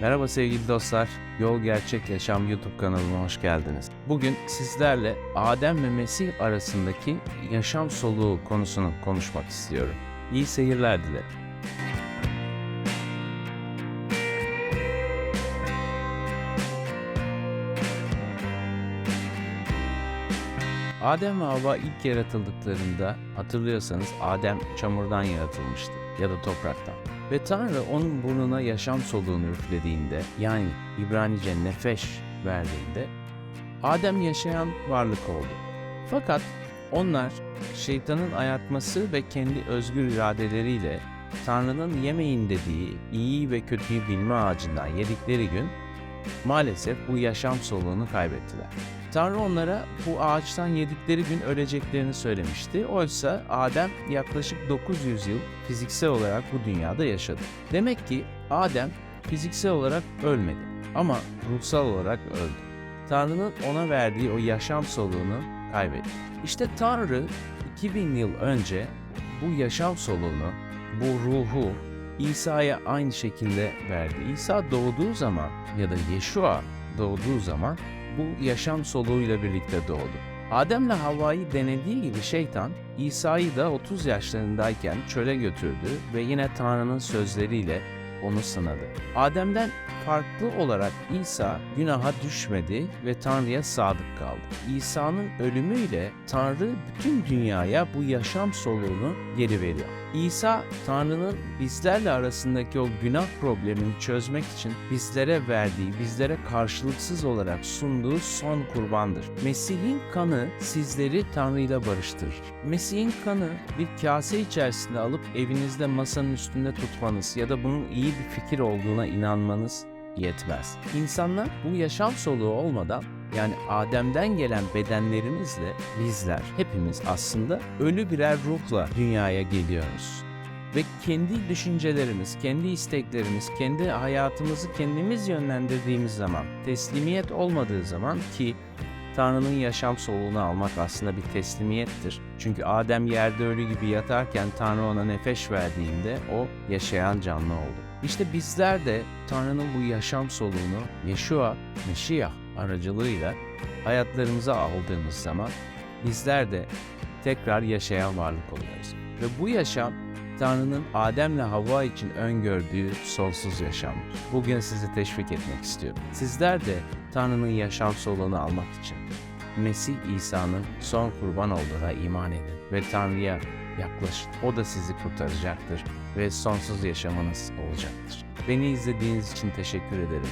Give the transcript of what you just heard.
Merhaba sevgili dostlar. Yol Gerçek Yaşam YouTube kanalıma hoş geldiniz. Bugün sizlerle Adem ve Mesih arasındaki yaşam soluğu konusunu konuşmak istiyorum. İyi seyirler dilerim. Adem ve Havva ilk yaratıldıklarında hatırlıyorsanız Adem çamurdan yaratılmıştı ya da topraktan. Ve Tanrı onun burnuna yaşam soluğunu üflediğinde yani İbranice nefeş verdiğinde Adem yaşayan varlık oldu. Fakat onlar şeytanın ayartması ve kendi özgür iradeleriyle Tanrı'nın yemeyin dediği iyi ve kötüyü bilme ağacından yedikleri gün maalesef bu yaşam soluğunu kaybettiler. Tanrı onlara bu ağaçtan yedikleri gün öleceklerini söylemişti. Oysa Adem yaklaşık 900 yıl fiziksel olarak bu dünyada yaşadı. Demek ki Adem fiziksel olarak ölmedi ama ruhsal olarak öldü. Tanrı'nın ona verdiği o yaşam soluğunu kaybetti. İşte Tanrı 2000 yıl önce bu yaşam soluğunu, bu ruhu İsa'ya aynı şekilde verdi. İsa doğduğu zaman ya da Yeşua doğduğu zaman bu yaşam soluğuyla birlikte doğdu. Adem'le Havva'yı denediği gibi şeytan İsa'yı da 30 yaşlarındayken çöle götürdü ve yine Tanrı'nın sözleriyle onu sınadı. Adem'den farklı olarak İsa günaha düşmedi ve Tanrı'ya sadık kaldı. İsa'nın ölümüyle Tanrı bütün dünyaya bu yaşam soluğunu geri veriyor. İsa Tanrı'nın bizlerle arasındaki o günah problemini çözmek için bizlere verdiği, bizlere karşılıksız olarak sunduğu son kurbandır. Mesih'in kanı sizleri Tanrı'yla barıştırır. Mesih'in kanı bir kase içerisinde alıp evinizde masanın üstünde tutmanız ya da bunun iyi bir fikir olduğuna inanmanız yetmez. İnsanlar bu yaşam soluğu olmadan yani Adem'den gelen bedenlerimizle bizler hepimiz aslında ölü birer ruhla dünyaya geliyoruz. Ve kendi düşüncelerimiz, kendi isteklerimiz, kendi hayatımızı kendimiz yönlendirdiğimiz zaman, teslimiyet olmadığı zaman ki Tanrı'nın yaşam soluğunu almak aslında bir teslimiyettir. Çünkü Adem yerde ölü gibi yatarken Tanrı ona nefes verdiğinde o yaşayan canlı oldu. İşte bizler de Tanrı'nın bu yaşam soluğunu Yeshua, Meşiyah aracılığıyla hayatlarımıza aldığımız zaman bizler de tekrar yaşayan varlık oluyoruz. Ve bu yaşam Tanrı'nın Adem'le Havva için öngördüğü sonsuz yaşamdır. Bugün sizi teşvik etmek istiyorum. Sizler de Tanrı'nın yaşam soluğunu almak için Mesih İsa'nın son kurban olduğuna iman edin ve Tanrı'ya yaklaşın. O da sizi kurtaracaktır ve sonsuz yaşamınız olacaktır. Beni izlediğiniz için teşekkür ederim.